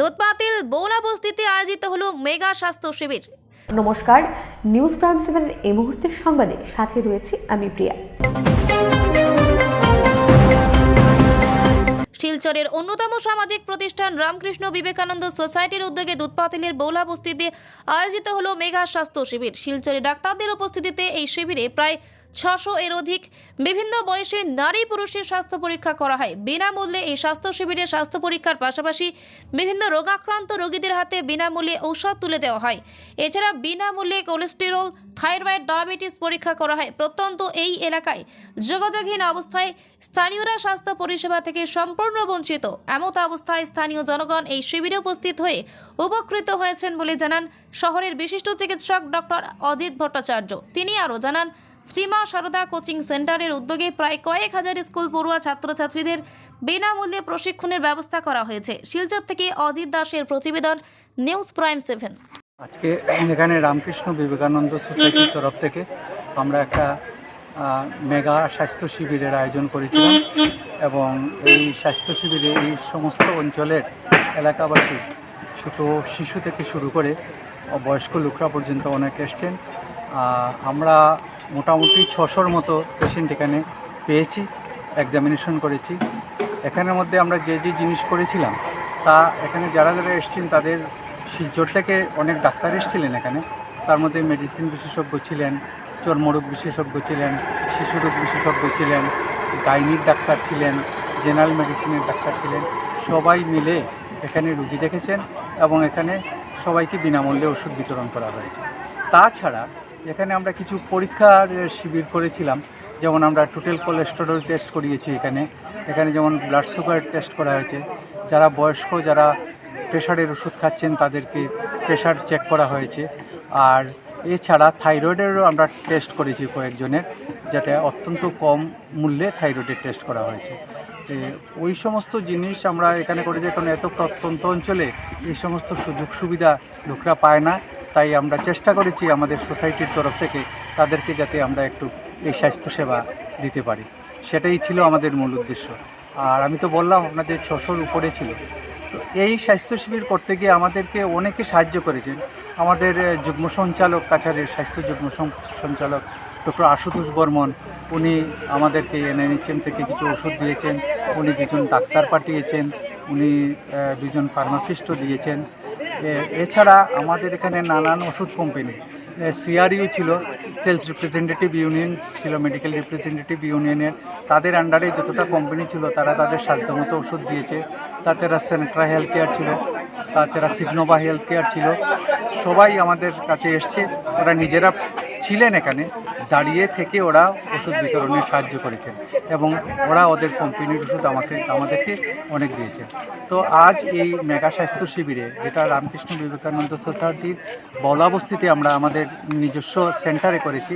দোতপাতিল বৌলা বস্তিতে আয়োজিত হলো মেগা স্বাস্থ্য শিবির। নমস্কার নিউজ প্রাইম সেভেনের এই মুহূর্তের সংবাদে সাথে রয়েছি আমি প্রিয়া। শিলচরের অন্যতম সামাজিক প্রতিষ্ঠান রামকৃষ্ণ বিবেকানন্দ সোসাইটির উদ্যোগে দুধপাতিলের বৌলা বস্তিতে আয়োজিত হলো মেগা স্বাস্থ্য শিবির। শিলচরে ডাক্তারদের উপস্থিতিতে এই শিবিরে প্রায় ছশো এর অধিক। বিভিন্ন বয়সে নারী পুরুষের স্বাস্থ্য পরীক্ষা করা হয়। বিনামূল্যে এই স্বাস্থ্য শিবিরে স্বাস্থ্য পরীক্ষার পাশাপাশি বিভিন্ন রোগাক্রান্ত রোগীদের হাতে বিনামূল্যে ঔষধ তুলে দেওয়া হয়। এছাড়া বিনামূল্যে কোলেস্টেরল, থাইরয়েড, ডায়াবেটিস পরীক্ষা করা হয়। প্রত্যন্ত এই এলাকায় যোগাযোগহীন অবস্থায় স্থানীয়রা স্বাস্থ্য পরিষেবা থেকে সম্পূর্ণ বঞ্চিত। এমত অবস্থায় স্থানীয় জনগণ এই শিবিরে উপস্থিত হয়ে উপকৃত হয়েছেন বলে জানান শহরের বিশিষ্ট চিকিৎসক ডক্টর অজিত ভট্টাচার্য। তিনি আরও জানান শ্রীমা সারদা কোচিং সেন্টারের উদ্যোগে প্রায় কয়েক হাজার স্কুল পড়ুয়া ছাত্রছাত্রীদের বিনামূল্যে প্রশিক্ষণের ব্যবস্থা করা হয়েছে। শিলচর থেকে অজিত দাসের প্রতিবেদন, নিউজ প্রাইম সেভেন। আজকে এখানে রামকৃষ্ণ বিবেকানন্দ সোসাইটির তরফ থেকে আমরা একটা মেগা স্বাস্থ্য শিবিরের আয়োজন করেছিলাম এবং এই স্বাস্থ্য শিবিরে এই সমস্ত অঞ্চলের এলাকাবাসী, ছোট শিশু থেকে শুরু করে বয়স্ক লোকরা পর্যন্ত অনেক এসছেন। আমরা মোটামুটি ছশোর মতো পেশেন্ট এখানে পেয়েছি এক্সামিনেশন করেছি। এখানের মধ্যে আমরা যে যে জিনিস করেছিলাম, তা এখানে যারা যারা এসেছেন, তাদের শিলচর থেকে অনেক ডাক্তার এসেছিলেন এখানে। তার মধ্যে মেডিসিন বিশেষজ্ঞ ছিলেন, চর্মরোগ বিশেষজ্ঞ ছিলেন, শিশুরোগ বিশেষজ্ঞ ছিলেন, গাইনিক ডাক্তার ছিলেন জেনারেল মেডিসিনের ডাক্তার ছিলেন। সবাই মিলে এখানে রুগী দেখেছেন এবং এখানে সবাইকে বিনামূল্যে ওষুধ বিতরণ করা হয়েছে। তাছাড়া এখানে আমরা কিছু পরীক্ষার শিবির করেছিলাম। যেমন আমরা টোটাল কোলেস্টেরল টেস্ট করিয়েছি এখানে। এখানে যেমন ব্লাড সুগার টেস্ট করা হয়েছে। যারা বয়স্ক, যারা প্রেশারের ওষুধ খাচ্ছেন, তাদেরকে প্রেশার চেক করা হয়েছে। আর এছাড়া থাইরয়েডেরও আমরা টেস্ট করেছি কয়েকজনের যেটা অত্যন্ত কম মূল্যে থাইরয়েডের টেস্ট করা হয়েছে। ওই সমস্ত জিনিস আমরা এখানে করেছি কারণ এত প্রত্যন্ত অঞ্চলে এই সমস্ত সুযোগ সুবিধা লোকরা পায় না। তাই আমরা চেষ্টা করেছি আমাদের সোসাইটির তরফ থেকে তাদেরকে যাতে আমরা একটু এই স্বাস্থ্যসেবা দিতে পারি। সেটাই ছিল আমাদের মূল উদ্দেশ্য। আর আমি তো বললাম, আপনাদের ছশোর উপরে ছিল। তো এই স্বাস্থ্য শিবির করতে গিয়ে আমাদেরকে অনেকে সাহায্য করেছেন। আমাদের যুগ্ম সঞ্চালক, কাছাড়ের স্বাস্থ্য যুগ্ম সঞ্চালক ডক্টর আশুতোষ বর্মন, উনি আমাদেরকে এনএনএচএম থেকে কিছু ওষুধ দিয়েছেন। উনি দুজন ডাক্তার পাঠিয়েছেন। উনি দুজন ফার্মাসিস্টও দিয়েছেন। এছাড়া আমাদের এখানে নানান ওষুধ কোম্পানি সিআরইউ ছিল সেলস রিপ্রেজেন্টেটিভ ইউনিয়ন ছিল মেডিকেল রিপ্রেজেন্টেটিভ ইউনিয়নের তাদের আন্ডারে যতটা কোম্পানি ছিল তারা তাদের সাধ্যমতো ওষুধ দিয়েছে। তাছাড়া সেন্ট্রা হেলথ কেয়ার ছিল তাছাড়া সিগনোভা হেলথ কেয়ার ছিল। সবাই আমাদের কাছে এসছে ওরা নিজেরা ছিলেন এখানে, দাঁড়িয়ে থেকে ওরা ওষুধ বিতরণে সাহায্য করেছেন এবং ওরা ওদের কোম্পানির ওষুধ আমাকে আমাদেরকে অনেক দিয়েছেন। তো আজ এই মেগা স্বাস্থ্য শিবিরে, যেটা রামকৃষ্ণ বিবেকানন্দ সোসাইটির বলাবস্তিতে আমরা আমাদের নিজস্ব সেন্টারে করেছি